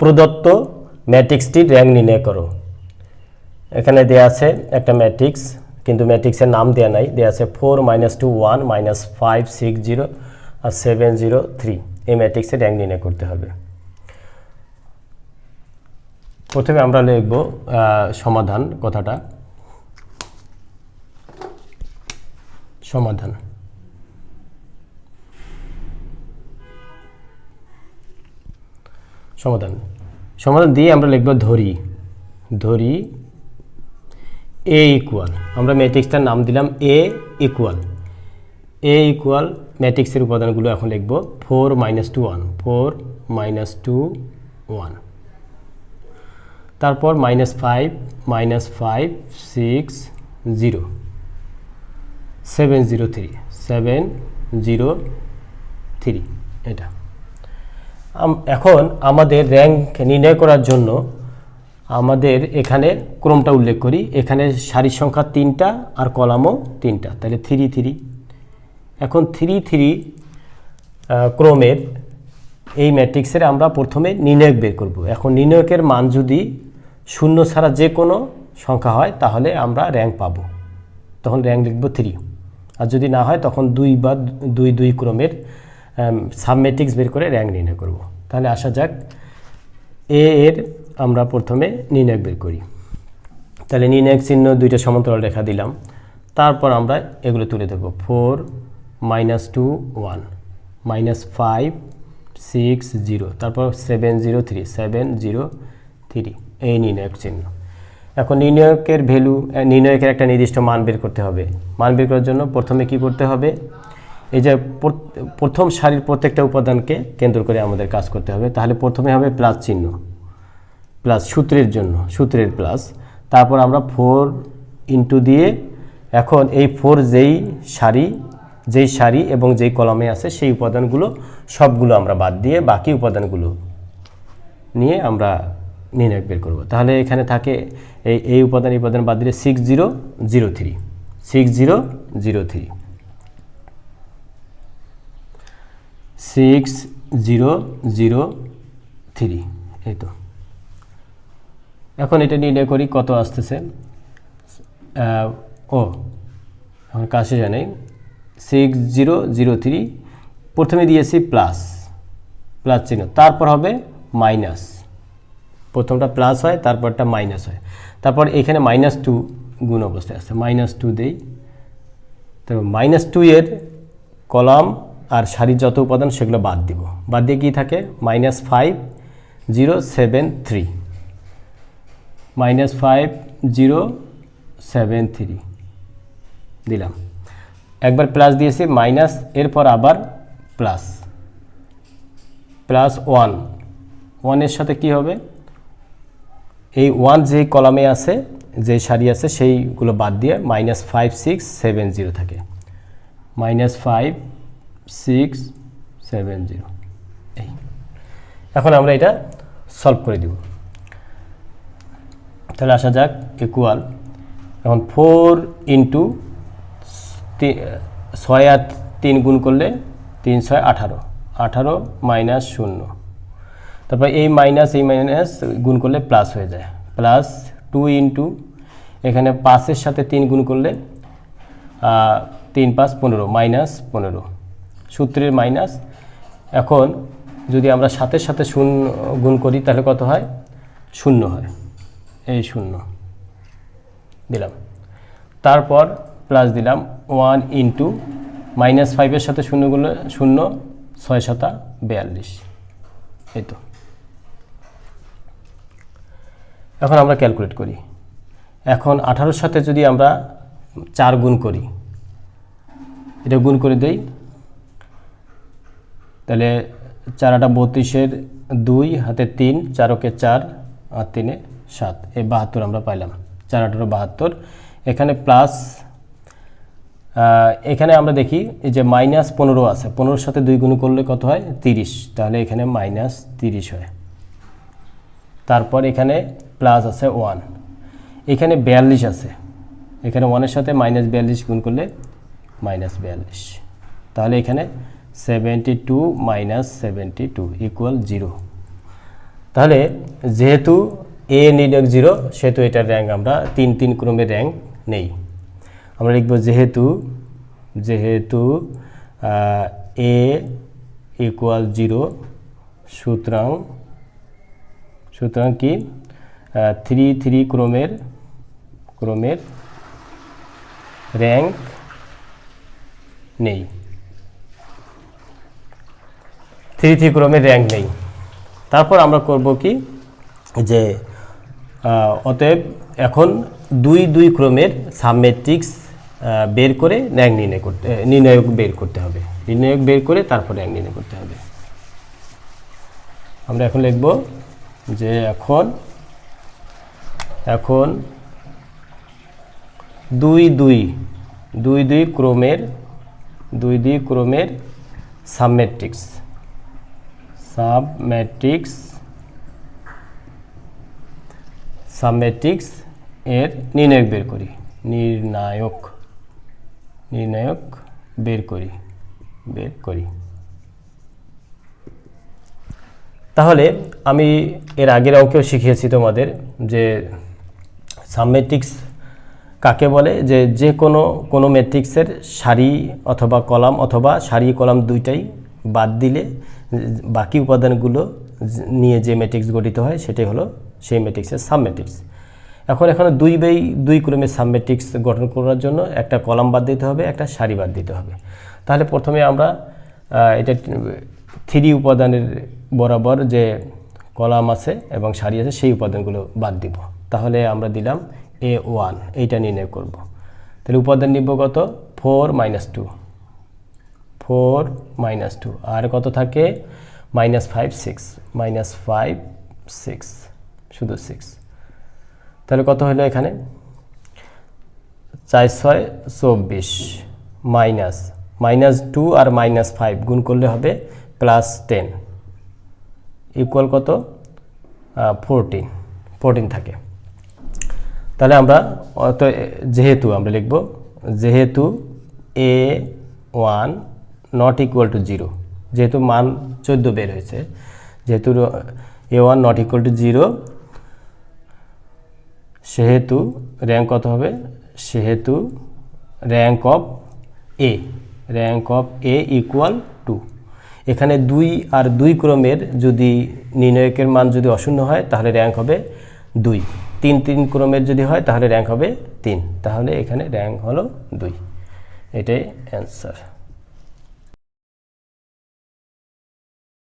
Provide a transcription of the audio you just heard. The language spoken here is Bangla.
প্রদত্ত ম্যাট্রিক্সটির র্যাঙ্ক নির্ণয় করো। এখানে দেয়া আছে একটা ম্যাট্রিক্স, কিন্তু ম্যাট্রিক্সের নাম দেওয়া নাই। দেওয়া আছে four minus two one minus five six zero আর সেভেন জিরো থ্রি। এই ম্যাট্রিক্সের র্যাঙ্ক নির্ণয় করতে হবে। প্রথমে আমরা লিখব সমাধান কথাটা। সমাধান। সমাধান। সমাধান দিয়ে আমরা লিখব ধরি। ধরি এ ইকুয়াল আমরা ম্যাট্রিক্সটার নাম দিলাম এ ইকুয়াল এ ইকুয়াল ম্যাট্রিক্সের উপাদানগুলো এখন লিখব four minus two one. Four minus two one. তারপর minus five minus five, six, zero. Seven zero three. Seven zero three. এটা। এখন আমাদের র্যাঙ্ক নির্ণয় করার জন্য আমাদের এখানে ক্রমটা উল্লেখ করি। এখানে সারির সংখ্যা তিনটা আর কলামও তিনটা। তাহলে থ্রি থ্রি এখন থ্রি থ্রি ক্রমের এই ম্যাট্রিক্সের আমরা প্রথমে নির্ণয়ক বের করব। এখন নির্ণয়কের মান যদি শূন্য ছাড়া যে কোনো সংখ্যা হয়, তাহলে আমরা র্যাঙ্ক পাবো। তখন র্যাঙ্ক লিখব থ্রি আর যদি না হয়, তখন দুই বা দুই দুই ক্রমের সাবমেট্রিক্স বের করে র্যাঙ্ক নির্ণয় করব। তাহলে আসা যাক এ এর আমরা প্রথমে নির্ণয়ক বের করি। তাহলে নির্ণায়ক চিহ্ন দুইটা সমান্তরাল রেখা দিলাম। তারপর আমরা এগুলো তুলে দেবো four minus two one minus five six zero তারপর seven zero three seven zero three এই নির্ণায়ক চিহ্ন। এখন নির্ণায়কের ভ্যালু নির্ণায়কের একটা নির্দিষ্ট মান বের করতে হবে। মান বের করার জন্য প্রথমে কি করতে হবে? এই যে প্র- প্রথম সারির প্রত্যেকটা উপাদানকে কেন্দ্র করে আমাদের কাজ করতে হবে। তাহলে প্রথমে হবে প্লাস চিহ্ন, প্লাস সূত্রের জন্য, সূত্রের প্লাস। তারপর আমরা ফোর ইন্টু দিয়ে এখন এই ফোর যেই সারি যেই সারি এবং যেই কলমে আছে সেই উপাদানগুলো সবগুলো আমরা বাদ দিয়ে বাকি উপাদানগুলো নিয়ে আমরা নির্ণয় বের করব। তাহলে এখানে থাকে এই এই উপাদান উপাদান বাদ দিলে six zero zero three six zero zero three six zero zero three এই তো। এখন এটা নির্ণয় করি কত আসতেছে। ও এখন কাছে জানে সিক্স জিরো জিরো থ্রি প্রথমে দিয়েছি প্লাস প্লাস চিহ্ন। তারপর হবে মাইনাস প্রথমটা প্লাস হয়, তারপরটা মাইনাস হয়। তারপর এখানে মাইনাস টু গুণ অবস্থায় আছে মাইনাস টু দেই। তো মাইনাস টু এর কলাম আর সারির যত উপাদান সেগুলো বাদ দিব। বাদ দিয়ে কী থাকে? Minus five zero seven three minus five zero seven three দিলাম। একবার প্লাস দিয়েছি মাইনাস এরপর আবার প্লাস প্লাস ওয়ান ওয়ানের সাথে কি হবে? এই ওয়ান যেই কলামে আছে যে সারি আছে, সেইগুলো বাদ দিয়ে minus five six seven zero থাকে। Minus five six seven zero এই। এখন আমরা এটা সলভ করে দিব। তাহলে আসা যাক ইকুয়াল এখন ফোর ইন্টু ছয় আর তিন গুণ করলে তিন ছয় আঠারো। আঠারো মাইনাস শূন্য। তারপর এই মাইনাস এই মাইনাস গুণ করলে প্লাস হয়ে যায়। প্লাস টু ইন্টু এখানে পাঁচের সাথে তিন গুণ করলে তিন পাঁচ পনেরো মাইনাস পনেরো। সূত্রের মাইনাস। এখন যদি আমরা সাতের সাথে শূন্য গুণ করি, তাহলে কত হয়? শূন্য হয়। এই শূন্য। দিলাম। তারপর প্লাস দিলাম ওয়ান ইন্টু মাইনাস ফাইভের সাথে শূন্যগুলো শূন্য, ছয় শতা বিয়াল্লিশ। এই তো। এখন আমরা ক্যালকুলেট করি। এখন আঠারোর সাথে যদি আমরা চার গুণ করি, এটা গুণ করে দেই তাহলে চারাটা বত্রিশের দুই, হাতে তিন, চারকে চার, আর তিনে সাত। এই বাহাত্তর আমরা পাইলাম। চার আঠারো বাহাত্তর। এখানে প্লাস এখানে আমরা দেখি এই যে মাইনাস পনেরো আছে। পনেরোর সাথে দুই গুণ করলে কত হয়? তিরিশ। তাহলে এখানে মাইনাস তিরিশ হয়। তারপর এখানে প্লাস আছে ওয়ান এখানে বিয়াল্লিশ আছে। এখানে ওয়ানের সাথে মাইনাস বিয়াল্লিশ গুণ করলে মাইনাস বিয়াল্লিশ। তাহলে এখানে seventy two minus seventy two equal zero তাহলে যেহেতু এ নির্ণয় জিরো সেহেতু এটার র্যাঙ্ক আমরা তিন তিন ক্রমের র্যাঙ্ক নেই। আমরা লিখব যেহেতু যেহেতু এ ইকুয়াল জিরো সুতরাং সুতরাং কি? থ্রি থ্রি ক্রমের ক্রমের র্যাঙ্ক নেই। থ্রি থ্রি ক্রমের র্যাঙ্ক নেই। তারপর আমরা করব কি? যে অতএব এখন দুই দুই ক্রমের সাবমেট্রিক্স বের করে র্যাঙ্ক নির্ণয় করতে নির্ণায়ক বের করতে হবে। নির্ণায়ক বের করে তারপর র্যাঙ্ক নির্ণয় করতে হবে। আমরা এখন লিখব যে এখন এখন দুই দুই দুই দুই ক্রমের, দুই দুই ক্রমের সাবমেট্রিক্স। সাবম্যাট্রিক্স সাবম্যাট্রিক্স এর নির্ণায়ক বের করি। নির্ণায়ক নির্ণায়ক বের করি বের করি। তাহলে আমি এর আগের অঙ্কেও শিখিয়েছি তোমাদের যে সাবমেট্রিক্স কাকে বলে? যে যে কোনো কোনো ম্যাট্রিক্সের সারি অথবা কলাম অথবা সারি কলাম দুইটাই বাদ দিলে বাকি উপাদানগুলো নিয়ে যে ম্যাট্রিক্স গঠিত হয়, সেটাই হলো সেই ম্যাট্রিক্সের সাবমেট্রিক্স এখন এখানে দুই বাই দুই ক্রমের সাবমেট্রিক্স গঠন করার জন্য একটা কলাম বাদ দিতে হবে, একটা সারি বাদ দিতে হবে। তাহলে প্রথমে আমরা এটা থ্রি উপাদানের বরাবর যে কলাম আছে এবং সারি আছে, সেই উপাদানগুলো বাদ দিব। তাহলে আমরা দিলাম এ ওয়ান এইটা নির্ণয় করব। তাহলে উপাদান নিব কত? Four minus two four minus two. আর কত থাকে? Minus five six. Minus five six. শুধু সিক্স। তাহলে কত হলো এখানে? চার ছয় চব্বিশ। মাইনাস। মাইনাস টু আর মাইনাস ফাইভ গুণ করলে হবে প্লাস টেন। ইকুয়াল কত? ফোরটিন। ফোরটিন থাকে। তাহলে আমরা অত যেহেতু আমরা লিখব, যেহেতু A one not equal to zero যেহেতু মান চোদ্দ বের হয়েছে, যেহেতু A one not equal to zero সেহেতু র্যাঙ্ক কত হবে? সেহেতু rank of A rank of A equal to এখানে দুই আর দুই ক্রমের যদি নির্ণায়কের মান যদি অশূন্য হয়, তাহলে র্যাঙ্ক হবে দুই। তিন তিন ক্রমের যদি হয়, তাহলে র্যাঙ্ক হবে তিন। তাহলে এখানে র্যাঙ্ক হলো দুই। এটাই অ্যান্সার